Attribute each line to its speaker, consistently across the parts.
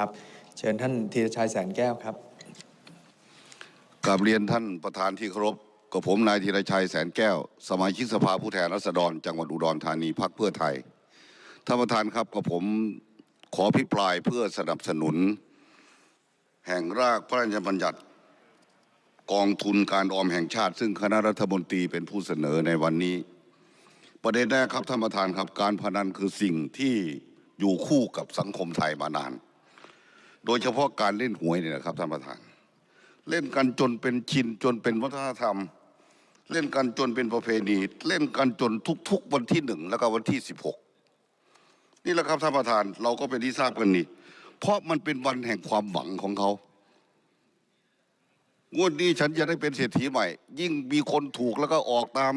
Speaker 1: ครับเชิญท่านธีรชัยแสนแก้วครับ
Speaker 2: กราบเรียนท่านประธานที่เคารพกับผมนายธีรชัยแสนแก้ว สมาชิกสภาผู้แทนราษฎร จังหวัดอุดรธานีพักเพื่อไทยท่านประธานครับกับผมขอพิปรายเพื่อสนับสนุน แห่งรากพระราชบัญญัติ กองทุนการออมแห่งชาติ ซึ่งคณะรัฐมนตรีเป็นผู้เสนอในวันนี้ ประเด็นแรกครับท่านประธานครับการพนันคือสิ่งที่อยู่คู่กับสังคมไทยมานาน โดยเฉพาะการเล่นหวยเนี่ยนะครับท่านประธาน เล่นกันจนเป็นชินจนเป็นวัฒนธรรม เล่นกันจนเป็นประเพณี เล่นกันจนทุก ๆ วันที่หนึ่งแล้วก็วันที่สิบหกนี่แหละครับท่านประธานเราก็เป็นที่ทราบกันนี่เพราะมันเป็นวันแห่งความหวังของเขางวดนี้ฉันจะได้เป็นเศรษฐีใหม่ ยิ่งมีคนถูกแล้วก็ออกตาม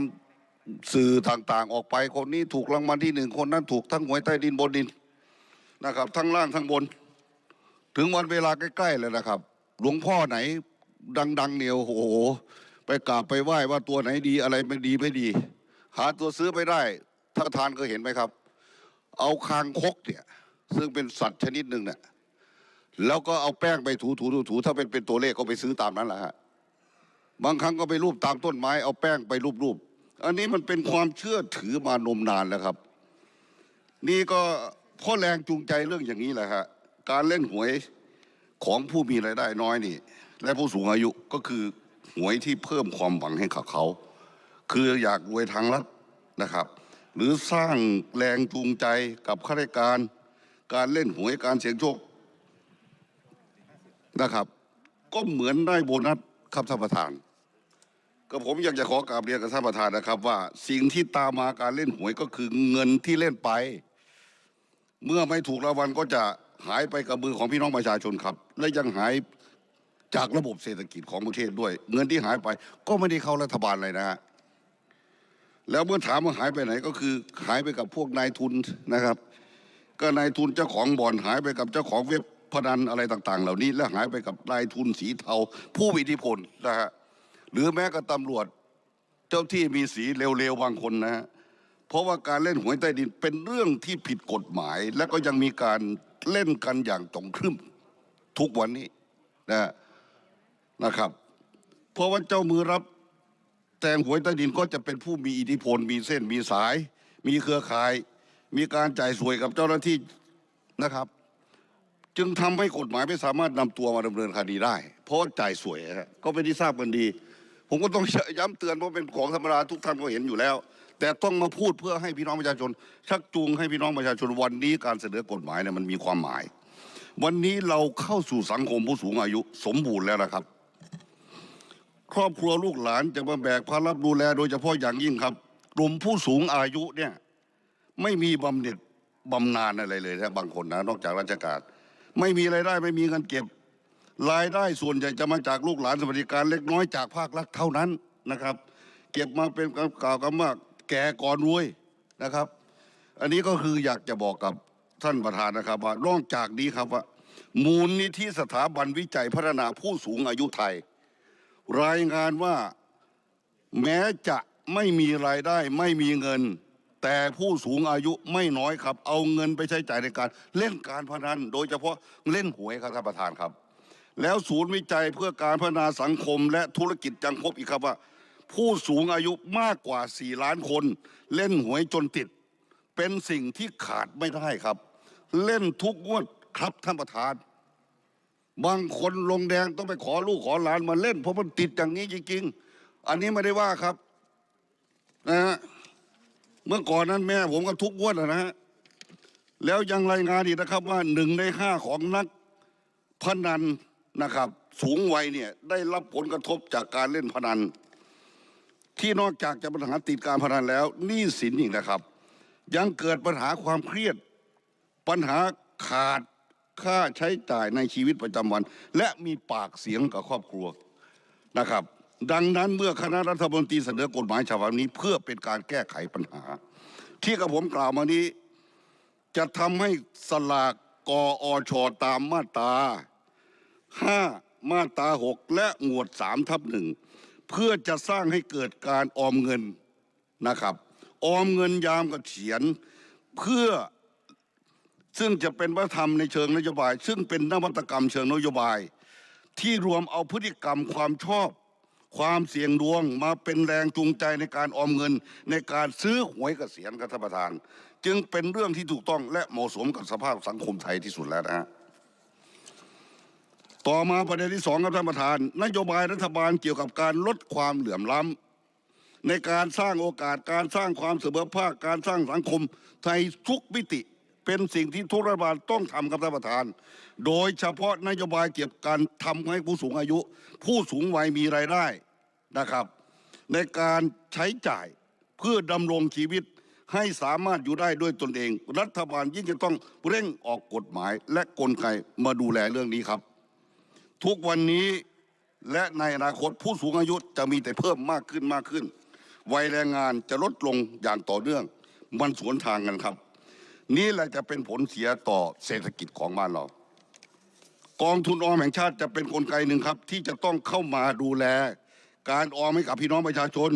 Speaker 2: สื่อต่างๆ ออกไปคนนี้ถูกรางวัลที่หนึ่งคนนั้นถูกทั้งหวยใต้ดินบนดินนะครับ ทั้งล่างทั้งบน ถึงวันเวลาใกล้ๆเลยนะครับ หลวงพ่อไหน ดัง ๆ เนี่ยโอ้โห ไปกราบไปไหว้ว่าตัวไหนดีอะไรไม่ดีไม่ดี หาตัวซื้อไม่ได้ท่านประธานเคยเห็นไหมครับ เอาคางคกเนี่ย ซึ่งเป็นสัตว์ชนิดหนึ่งเนี่ยแล้วก็เอาแป้งไปถูถูถูถูถ้าเป็นเป็นตัวเลขก็ไปซื้อตามนั้นแหละฮะบางครั้งก็ไปรูปตามต้นไม้ เอาแป้งไปรูปรูปอันนี้มันเป็นความเชื่อถือมานมนานแล้วครับ นี่ก็พ่อแรงจูงใจเรื่องอย่างนี้แหละฮะ การเล่นหวยของผู้มีรายได้น้อยนี่ และผู้สูงอายุก็คือหวยที่เพิ่มความหวังให้กับเขา คืออยากรวยทางรัฐนะครับ หรือสร้างแรงจูงใจกับข้าราชการ การเล่นหวยการเสี่ยงโชคนะครับ ก็เหมือนได้โบนัสครับท่านประธานก็ผมอยากจะขอกราบเรียนกับท่านประธานนะครับ ว่าสิ่งที่ตามมาการเล่นหวยก็คือเงินที่เล่นไป เมื่อไม่ถูกรางวัลก็จะ หายไปกับมือของพี่น้องประชาชนครับ และยังหายจากระบบเศรษฐกิจของประเทศด้วย เงินที่หายไปก็ไม่ได้เข้ารัฐบาลเลยนะฮะแล้วเมื่อถามว่าหายไปไหนก็คือหายไปกับพวกนายทุนนะครับ ก็นายทุนเจ้าของบ่อนหายไปกับเจ้าของเว็บพนันอะไรต่างๆ เหล่านี้ และหายไปกับนายทุนสีเทา ผู้มีอิทธิพลนะฮะหรือแม้กับตำรวจเจ้าที่มีสีเร็วๆบางคนนะฮะเพราะว่าการเล่นหวยใต้ดินเป็นเรื่องที่ผิดกฎหมาย และก็ยังมีการ เล่นกันอย่างจงครึ่มทุกวันนี้นะนะครับ เพราะว่าเจ้ามือรับแทงหวยใต้ดินก็จะเป็นผู้มีอิทธิพล มีเส้นมีสาย มีเครือข่าย มีการจ่ายสวยกับเจ้าหน้าที่นะครับ จึงทำให้กฎหมายไม่สามารถนำตัวมาดำเนินคดีได้ เพราะจ่ายสวยก็เป็นที่ทราบกันดี ผมก็ต้องย้ำเตือนเพราะเป็นของธรรมดาทุกท่านก็เห็นอยู่แล้ว แต่ต้องมาพูดเพื่อให้พี่น้องประชาชน ชักจูงให้พี่น้องประชาชนวันนี้การเสนอกฎหมายเนี่ยมันมีความหมาย วันนี้เราเข้าสู่สังคมผู้สูงอายุสมบูรณ์แล้วนะครับ ครอบครัวลูกหลานจะมาแบกภาระดูแลโดยเฉพาะอย่างยิ่งครับกลุ่มผู้สูงอายุเนี่ยไม่มีบำเหน็จบำนาญอะไรเลยนะบางคนนะนอกจากราชการไม่มีรายได้ไม่มีเงินเก็บ รายได้ส่วนใหญ่จะมาจากลูกหลานสวัสดิการเล็กน้อยจากภาครัฐเท่านั้นนะครับ เก็บมาเป็นกล่าวกันว่า แก่ก่อนรวยนะครับ อันนี้ก็คืออยากจะบอกกับท่านประธานนะครับว่านอกจากนี้ครับว่ามูลนิธิสถาบันวิจัยพัฒนาผู้สูงอายุไทย รายงานว่าแม้จะไม่มีรายได้ไม่มีเงิน แต่ผู้สูงอายุไม่น้อยครับ เอาเงินไปใช้จ่ายในการเล่นการพนัน โดยเฉพาะเล่นหวยครับท่านประธานครับ แล้วศูนย์วิจัยเพื่อการพัฒนาสังคมและธุรกิจยังพบอีกครับว่า ผู้สูงอายุมากกว่า 4 ล้านคน เล่นหวยจนติด เป็นสิ่งที่ขาดไม่ได้ครับ เล่นทุกงวดครับท่านประธาน บางคนลงแดงต้องไปขอลูกขอหลานมาเล่น เพราะมันติดอย่างนี้จริงๆ อันนี้ไม่ได้ว่าครับนะฮะเมื่อก่อนนั้นแม่ผมก็ทุกงวดนะฮะแล้วยังรายงานอีกนะครับว่าหนึ่งในห้าของนักพนันนะครับ สูงวัยเนี่ยได้รับผลกระทบจากการเล่นพนัน ที่นอกจากจะปัญหาติดการพนันแล้วหนี้สินอีกนะครับ ยังเกิดปัญหาความเครียด ปัญหาขาดค่าใช้จ่ายในชีวิตประจำวัน และมีปากเสียงกับครอบครัวนะครับ ดังนั้นเมื่อคณะรัฐมนตรีเสนอกฎหมายฉบับนี้ เพื่อเป็นการแก้ไขปัญหา ที่กับผมกล่าวมานี้ จะทำให้สลากกออชอตามมาตรา5มาตรา6และหมวด3ทับหนึ่ง เพื่อจะสร้างให้เกิดการออมเงินนะครับ ออมเงินยามกเกษียณเพื่อซึ่งจะเป็นวัฒนธรรมในเชิงนโยบาย ซึ่งเป็นนวัตกรรมเชิงนโยบาย ที่รวมเอาพฤติกรรมความชอบ ความเสี่ยงดวงมาเป็นแรงจูงใจในการออมเงิน ในการซื้อหวยกเกษียณครับท่านประธาน จึงเป็นเรื่องที่ถูกต้องและเหมาะสมกับสภาพสังคมไทยที่สุดแล้วนะฮะ ต่อมาประเด็นที่สองครับท่านประธาน นโยบายรัฐบาลเกี่ยวกับการลดความเหลื่อมล้ำในการสร้างโอกาสการสร้างความเสมอภาคการสร้างสังคมไทยทุกมิติเป็นสิ่งที่ทุกรัฐบาลต้องทำครับท่านประธาน โดยเฉพาะนโยบายเกี่ยวกับการทำให้ผู้สูงอายุ ผู้สูงวัยมีรายได้นะครับ ในการใช้จ่ายเพื่อดำรงชีวิตให้สามารถอยู่ได้ด้วยตนเอง รัฐบาลยิ่งจะต้องเร่งออกกฎหมายและกลไกมาดูแลเรื่องนี้ครับ ทุกวันนี้และในอนาคตผู้สูงอายุจะมีแต่เพิ่มมากขึ้นมากขึ้น วัยแรงงานจะลดลงอย่างต่อเนื่อง มันสวนทางกันครับ นี่แหละจะเป็นผลเสียต่อเศรษฐกิจของบ้านเรา กองทุนออมแห่งชาติจะเป็นนกลไกหนึ่งครับ ที่จะต้องเข้ามาดูแล การออมให้กับพี่น้องประชาชน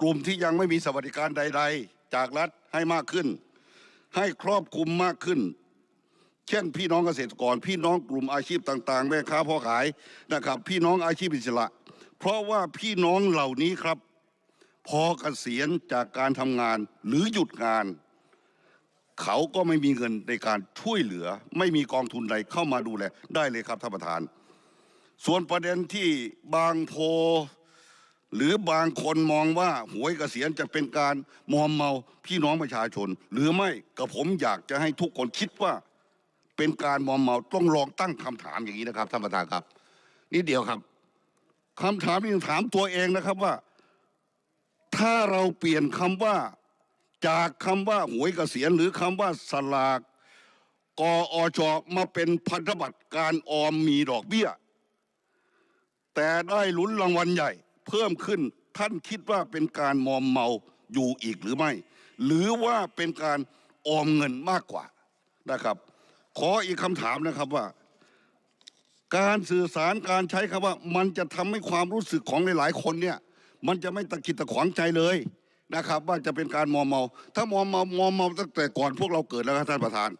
Speaker 2: กลุ่มที่ยังไม่มีสวัสดิการใด ๆ จากรัฐให้มากขึ้น ให้ครอบคลุมมากขึ้น เช่น พี่น้องเกษตรกร พี่น้องกลุ่มอาชีพต่าง ๆ แม่ค้าพ่อขายนะครับ พี่น้องอาชีพอิสระ เพราะว่าพี่น้องเหล่านี้ครับ พอเกษียณจากการทำงานหรือหยุดงาน เขาก็ไม่มีเงินในการช่วยเหลือ ไม่มีกองทุนใดเข้ามาดูแลได้เลยครับท่านประธาน ส่วนประเด็นที่บางโพหรือบางคนมองว่าหวยเกษียณจะเป็นการมอมเมาพี่น้องประชาชน หรือไม่กับผมอยากจะให้ทุกคนคิดว่า เป็นการมอมเมาต้องลองตั้งคำถามอย่างนี้นะครับท่านประธานครับนิดเดียวครับคำถามนี้ถามตัวเองนะครับว่า ถ้าเราเปลี่ยนคำว่า จากคำว่าหวยเกษียณหรือคำว่าสลากกอชมาเป็นพันธบัตรการออมมีดอกเบี้ย แต่ได้ลุ้นรางวัลใหญ่ เพิ่มขึ้นท่านคิดว่าเป็นการมอมเมาอยู่อีกหรือไม่ หรือว่าเป็นการออมเงินมากกว่านะครับ ขออีกคำถามนะครับว่า การสื่อสารการใช้คำว่า มันจะทำให้ความรู้สึกของหลายๆคนเนี่ย มันจะไม่ตะกิดตะขวางใจเลยนะครับ ว่าจะเป็นการมอมเมา ถ้ามอมเมามอมเมาตั้งแต่ก่อนพวกเราเกิดแล้วครับท่านประธาน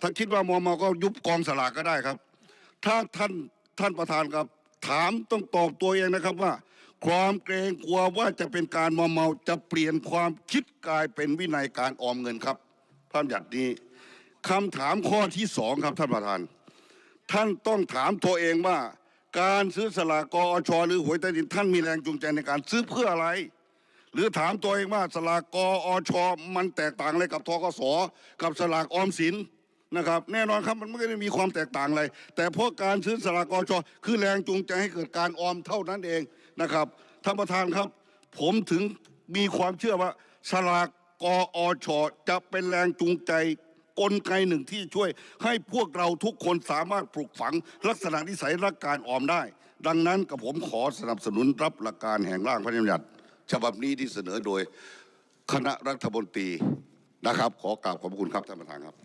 Speaker 2: ถ้าคิดว่ามอมเมาก็ยุบกองสลากก็ได้ครับ ถ้าท่านท่านประธานครับ ถามต้องตอบตัวเองนะครับว่า ความเกรงกลัวว่าจะเป็นการมอมเมาจะเปลี่ยนความคิดกลายเป็นวินัยการออมเงินครับพระบัญญัตินี้ คำถามข้อที่สองครับท่านประธาน ท่านต้องถามตัวเองว่า การซื้อสลากกอชหรือหวยใต้ดินท่านมีแรงจูงใจในการซื้อเพื่ออะไร หรือถามตัวเองว่าสลากกอชมันแตกต่างอะไรกับทกสกับสลากออมสินนะครับแน่นอนครับมันไม่ได้มีความแตกต่างอะไรแต่เพราะการซื้อสลากกอชคือแรงจูงใจให้เกิดการออมเท่านั้นเองนะครับท่านประธานครับ ผมถึงมีความเชื่อว่าสลากกอชจะเป็นแรงจูงใจ กลไกหนึ่งที่ช่วย ให้พวกเราทุกคนสามารถปลูกฝัง ลักษณะนิสัยรักการออมได้ ดังนั้นกับผมขอสนับสนุนรับหลักการแห่งร่างพระราชบัญญัติฉบับนี้ที่เสนอโดยคณะรัฐมนตรีนะครับ ขอกราบขอบพระคุณครับท่านประธานครับ